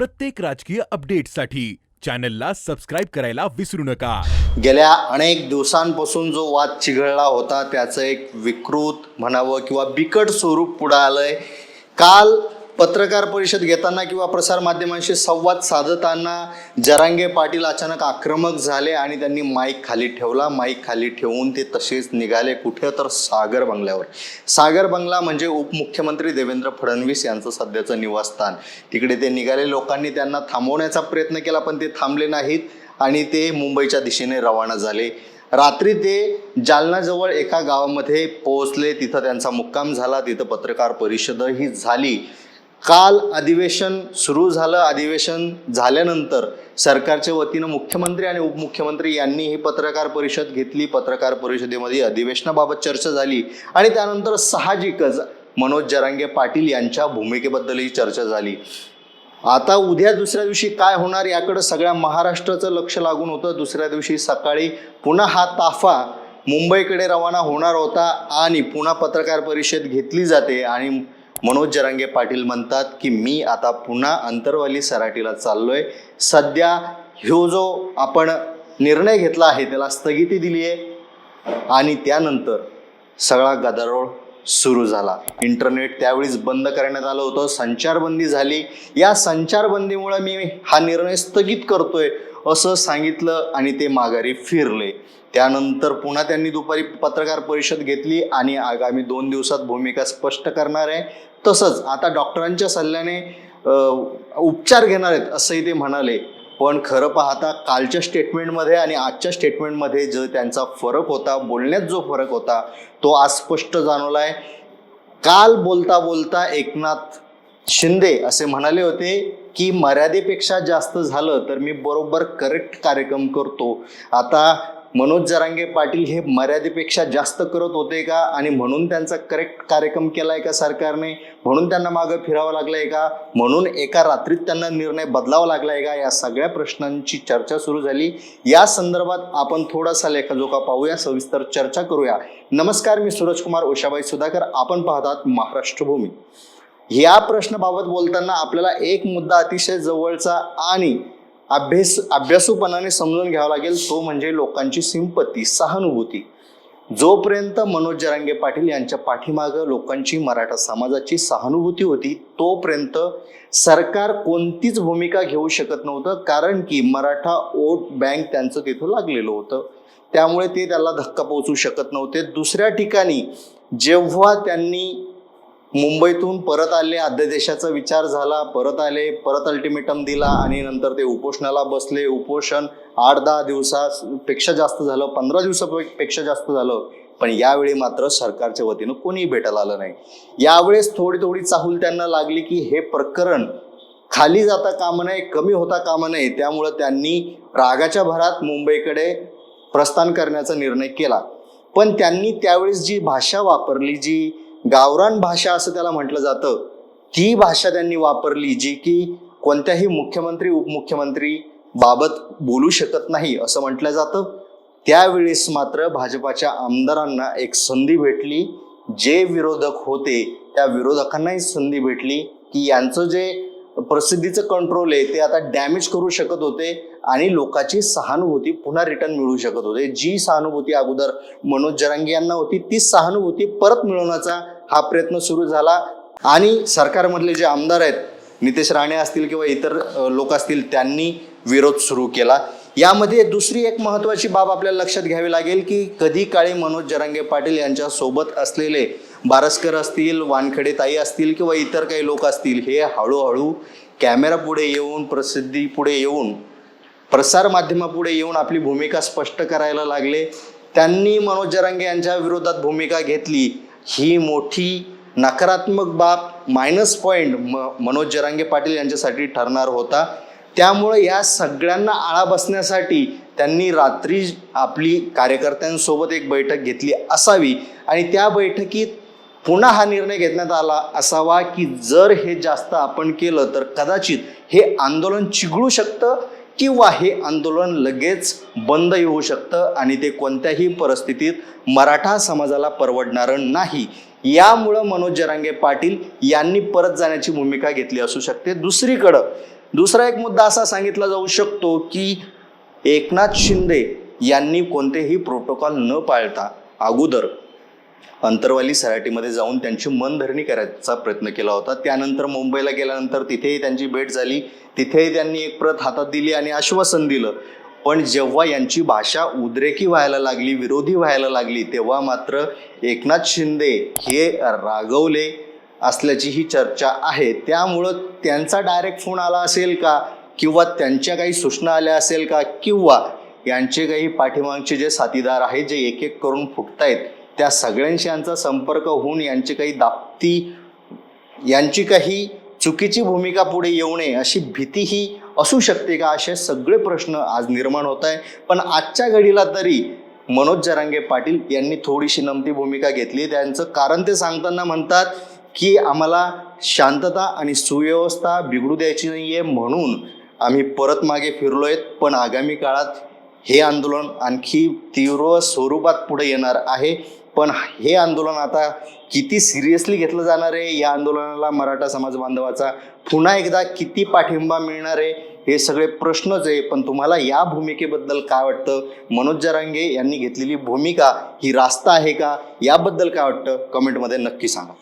प्रत्येक राजकीय अपडेटसाठी चॅनलला सबस्क्राईब करायला विसरू नका. गेल्या अनेक दिवसांपासून जो वाद चिघळला होता त्याचं एक विकृत म्हणावं किंवा बिकट स्वरूप पुढं आलंय. काल पत्रकार परिषद घेताना किंवा प्रसारमाध्यमांशी संवाद साधताना जरांगे पाटील अचानक आक्रमक झाले आणि त्यांनी माईक खाली ठेवला. माईक खाली ठेवून ते तसेच निघाले कुठे? तर सागर बंगल्यावर. सागर बंगला म्हणजे उपमुख्यमंत्री देवेंद्र फडणवीस यांचं सध्याचं निवासस्थान. तिकडे ते निघाले. लोकांनी त्यांना थांबवण्याचा प्रयत्न केला पण ते थांबले नाहीत आणि ते मुंबईच्या दिशेने रवाना झाले. रात्री ते जालनाजवळ एका गावामध्ये पोहोचले. तिथं त्यांचा मुक्काम झाला. तिथं पत्रकार परिषदही झाली. काल अधिवेशन सुरू झालं. अधिवेशन झाल्यानंतर सरकारच्या वतीनं मुख्यमंत्री आणि उपमुख्यमंत्री यांनी ही पत्रकार परिषद घेतली. पत्रकार परिषदेमध्ये अधिवेशनाबाबत चर्चा झाली आणि त्यानंतर साहजिकच मनोज जरांगे पाटील यांच्या भूमिकेबद्दलही चर्चा झाली. आता उद्या दुसऱ्या दिवशी काय होणार याकडे सगळ्या महाराष्ट्राचं लक्ष लागून होतं. दुसऱ्या दिवशी सकाळी पुन्हा हा ताफा मुंबईकडे रवाना होणार होता आणि पुन्हा पत्रकार परिषद घेतली जाते आणि मनोज जरांगे पाटील म्हणतात की मी आता पुन्हा अंतरवाली सराटीला चाललोय. सध्या ह्यो जो आपण निर्णय घेतला आहे त्याला स्थगिती दिली आहे आणि त्यानंतर सगळा गदारोळ सुरू झाला. इंटरनेट त्यावेळीच बंद करण्यात आलं होतं. संचारबंदी झाली. या संचारबंदीमुळे मी हा निर्णय स्थगित करतोय. असं सांगितलं आणि ते माघारी फिरले. त्यानंतर पुन्हा त्यांनी दुपारी पत्रकार परिषद घेतली आणि आगामी दोन दिवसात भूमिका स्पष्ट करणार आहे. तसंच आता डॉक्टरांच्या सल्ल्याने उपचार घेणार आहेत असंही ते म्हणाले. पण खरं पाहता कालच्या स्टेटमेंटमध्ये आणि आजच्या स्टेटमेंटमध्ये जो त्यांचा फरक होता बोलण्यात जो फरक होता तो आज स्पष्ट जाणवला आहे काल बोलता बोलता एकनाथ शिंदे असे म्हणाले होते की मर्यादेपेक्षा जास्त झालं तर मी बरोबर करेक्ट कार्यक्रम करतो. आता मनोज जरांगे पाटील हे मर्यादेपेक्षा जास्त करत होते का? आणि म्हणून त्यांचा करेक्ट कार्यक्रम केलाय का सरकारने? म्हणून त्यांना मागं फिरावं लागलंय का? म्हणून एका रात्रीत त्यांना निर्णय बदलावा लागलाय का? या सगळ्या प्रश्नांची चर्चा सुरू झाली. या संदर्भात आपण थोडासा लेखाजोखा पाहूया सविस्तर चर्चा करूया. नमस्कार मी सूरजकुमार उषाबाई सुधाकर. आपण पाहतात महाराष्ट्र भूमी या प्रश्नाबाबत बोलताना आपल्याला एक मुद्दा अतिशय जवळचा आणि अभ्यास अभ्यासूपणाने समजून घ्यावा लागेल तो म्हणजे लोकांची सिंपत्ती सहानुभूती. जोपर्यंत मनोज जरांगे पाटील यांच्या पाठीमागं लोकांची मराठा समाजाची सहानुभूती होती तोपर्यंत सरकार कोणतीच भूमिका घेऊ शकत नव्हतं कारण की मराठा वोट बँक त्यांचं तिथं लागलेलं होतं. त्यामुळे ते त्याला धक्का पोहोचू शकत नव्हते. दुसऱ्या ठिकाणी जेव्हा त्यांनी मुंबईतून परत आले अध्यादेशाचा विचार झाला परत आले परत अल्टिमेटम दिला आणि नंतर ते उपोषणाला बसले. उपोषण आठ दहा दिवसापेक्षा जास्त झालं पंधरा दिवसापेक्षा जास्त झालं पण यावेळी मात्र सरकारच्या वतीनं कोणीही भेटायला आलं नाही. यावेळेस थोडी थोडी चाहूल त्यांना लागली की हे प्रकरण खाली जाता कामा नये कमी होता कामा नये त्यामुळं त्यांनी रागाच्या भरात मुंबईकडे प्रस्थान करण्याचा निर्णय केला. पण त्यांनी त्यावेळेस जी भाषा वापरली जी गावरान भाषा असं त्याला म्हटलं जातं. ती भाषा त्यांनी वापरली जी की कोणत्याही मुख्यमंत्री उपमुख्यमंत्री बाबत बोलू शकत नाही असं म्हटलं जातं. त्यावेळेस मात्र भाजपाच्या आमदारांना एक संधी भेटली. जे विरोधक होते त्या विरोधकांनाही संधी भेटली की यांचं जे प्रसिद्धीचं कंट्रोल आहे ते आता डॅमेज करू शकत होते आणि लोकांची सहानुभूती पुन्हा रिटर्न मिळू शकत होते. जी सहानुभूती अगोदर मनोज जरांगे यांना होती ती सहानुभूती परत मिळवण्याचा हा प्रयत्न सुरू झाला. आणि सरकारमधले जे आमदार आहेत नितेश राणे असतील किंवा इतर लोक असतील त्यांनी विरोध सुरू केला. यामध्ये दुसरी एक महत्वाची बाब आपल्याला लक्षात घ्यावी लागेल की कधी काळी मनोज जरांगे पाटील यांच्या सोबत असलेले बारसकर असतील वानखेडे ताई असतील किंवा इतर काही लोक असतील हे हळूहळू कॅमेरा पुढे येऊन प्रसिद्धी पुढे येऊन प्रसार माध्यमापुढे येऊन आपली भूमिका स्पष्ट करायला लागले. त्यांनी मनोज जरांगे यांच्या विरोधात भूमिका घेतली. ही मोठी नकारात्मक बाब मायनस पॉईंट म मनोज जरांगे पाटील यांच्यासाठी ठरणार होता. त्यामुळे या सगळ्यांना आळा बसण्यासाठी त्यांनी रात्री आपली कार्यकर्त्यांसोबत एक बैठक घेतली असावी. आणि त्या बैठकीत पुन्हा हा निर्णय घेण्यात आला असावा की जर हे जास्त आपण केलं तर कदाचित हे आंदोलन चिघळू शकतं किंवा हे आंदोलन लगेच बंद येऊ शकतं आणि ते कोणत्याही परिस्थितीत मराठा समाजाला परवडणारं नाही. यामुळं मनोज जरांगे पाटील यांनी परत जाण्याची भूमिका घेतली असू शकते. दुसरीकडं दुसरा एक मुद्दा असा सांगितला जाऊ शकतो की एकनाथ शिंदे यांनी कोणतेही प्रोटोकॉल न पाळता अगोदर अंतरवाली सराटीमध्ये जाऊन त्यांची मनधरणी करायचा प्रयत्न केला होता. त्यानंतर मुंबईला गेल्यानंतर तिथेही त्यांची भेट झाली. तिथेही त्यांनी एक प्रत हातात दिली आणि आश्वासन दिलं. पण जेव्हा यांची भाषा उद्रेकी व्हायला लागली विरोधी व्हायला लागली तेव्हा मात्र एकनाथ शिंदे हे रागवले. असल्याची ही चर्चा आहे. त्यामुळं त्यांचा डायरेक्ट फोन आला असेल का? किंवा त्यांच्या काही सूचना आल्या असेल का? किंवा यांचे काही पाठीमागचे जे साथीदार आहेत जे एक एक करून फुटतायत त्या सगळ्यांशी यांचा संपर्क होऊन यांची काही दाप्ती यांची काही चुकीची भूमिका पुढे येऊ नये अशी भीतीही असू शकते का? असे सगळे प्रश्न आज निर्माण होत आहे पण आजच्या घडीला तरी मनोज जरांगे पाटील यांनी थोडीशी नमती भूमिका घेतली. त्यांचं कारण ते सांगताना म्हणतात की आम्हाला शांतता आणि सुव्यवस्था बिघडू द्यायची नाही आहे म्हणून आम्ही परत मागे फिरलो आहेत पण आगामी काळात हे आंदोलन आणखी तीव्र स्वरूपात पुढे येणार आहे. पण हे आंदोलन आता किती सिरियसली घेतलं जाणार आहे? या आंदोलनाला मराठा समाज बांधवाचा पुन्हा एकदा किती पाठिंबा मिळणार आहे? हे सगळे प्रश्नच आहे. पण तुम्हाला या भूमिकेबद्दल काय वाटतं? मनोज जरांगे यांनी घेतलेली भूमिका ही रास्ता आहे का? याबद्दल काय वाटतं? कमेंटमध्ये नक्की सांगा.